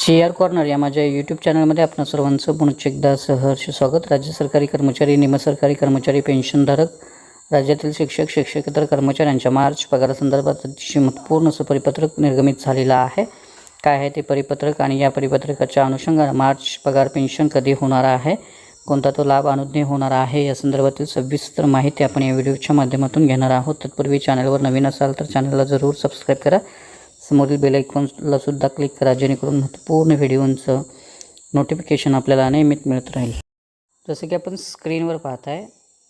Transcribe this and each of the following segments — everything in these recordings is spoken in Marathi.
चेअर कॉर्नर या माझ्या यूट्यूब चॅनलमध्ये आपण सर्वांचं पुनश्च एकदा सहर्ष स्वागत. राज्य सरकारी कर्मचारी निमसरकारी कर्मचारी पेन्शनधारक राज्यातील शिक्षक शिक्षकेतर कर्मचाऱ्यांच्या मार्च पगारासंदर्भात अतिशय महत्त्वपूर्ण असं परिपत्रक निर्गमित झालेलं आहे. काय आहे ते परिपत्रक आणि या परिपत्रकाच्या अनुषंगानं मार्च पगार पेन्शन कधी होणार आहे? कोणता तो लाभ अनुज्ञे होणार आहे? या संदर्भातील सविस्तर माहिती आपण या व्हिडिओच्या माध्यमातून घेणार आहोत. तत्पूर्वी चॅनलवर नवीन असाल तर चॅनलला जरूर सबस्क्राईब करा. समोरील बेल आयकॉनला सुद्धा क्लिक करा जेणेकरून महत्त्वपूर्ण व्हिडिओंचं नोटिफिकेशन आपल्याला नियमित मिळत राहील. जसं की आपण स्क्रीनवर पाहत आहे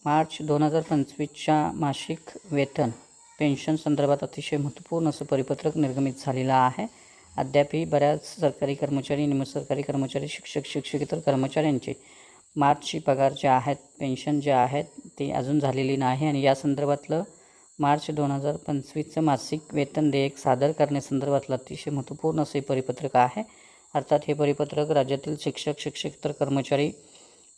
मार्च दोन हजार पंचवीसच्या मासिक वेतन पेन्शन संदर्भात अतिशय महत्त्वपूर्ण असं परिपत्रक निर्गमित झालेलं आहे. अद्यापही बऱ्याच सरकारी कर्मचारी निमसरकारी कर्मचारी शिक्षक शिक्षकेतर कर्मचाऱ्यांचे मार्चची पगार जे आहेत पेन्शन जे आहेत ते अजून झालेली नाही. आणि या संदर्भातलं मार्च दोन हजार पंचवीसचं मासिक वेतन देयक सादर करण्यासंदर्भातलं अतिशय महत्त्वपूर्ण असे परिपत्रक आहे. अर्थात हे परिपत्रक राज्यातील शिक्षक शिक्षकेतर कर्मचारी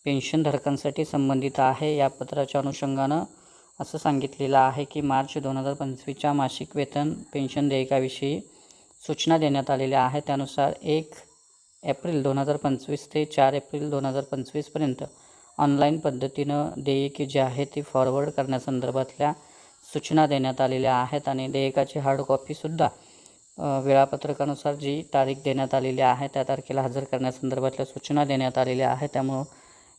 पेन्शनधारकांसाठी संबंधित आहे. या पत्राच्या अनुषंगानं असं सांगितलेलं आहे की मार्च दोन हजार पंचवीसच्या मासिक वेतन पेन्शन देयकाविषयी सूचना देण्यात आलेल्या आहेत. त्यानुसार एक एप्रिल दोन हजार पंचवीस ते चार एप्रिल दोन हजार पंचवीसपर्यंत ऑनलाईन पद्धतीनं देयके जे आहे ती फॉरवर्ड करण्यासंदर्भातल्या सूचना देण्यात आलेल्या आहेत आणि देयकाची हार्ड कॉपीसुद्धा वेळापत्रकानुसार जी तारीख देण्यात आलेली आहे त्या तारखेला हजर करण्यासंदर्भातल्या सूचना देण्यात आलेल्या आहेत. त्यामुळं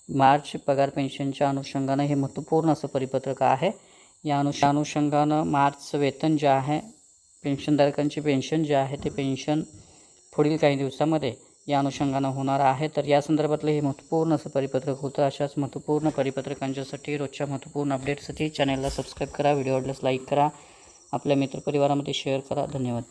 मार्च पगार पेन्शनच्या अनुषंगानं हे महत्त्वपूर्ण असं परिपत्रक आहे. या अनुष अनुषंगानं मार्चचं वेतन जे आहे पेन्शनधारकांची पेन्शन जे आहे ते पेन्शन पुढील काही दिवसामध्ये या अनुषंगानं होणार आहे. तर या संदर्भातलं हे महत्त्वपूर्ण असं परिपत्रक होतं. अशाच महत्त्वपूर्ण परिपत्रकांच्यासाठी रोजच्या महत्त्वपूर्ण अपडेटसाठी चॅनलला सबस्क्राईब करा. व्हिडिओ आवडल्यास लाईक करा. आपल्या मित्रपरिवारामध्ये शेअर करा. धन्यवाद.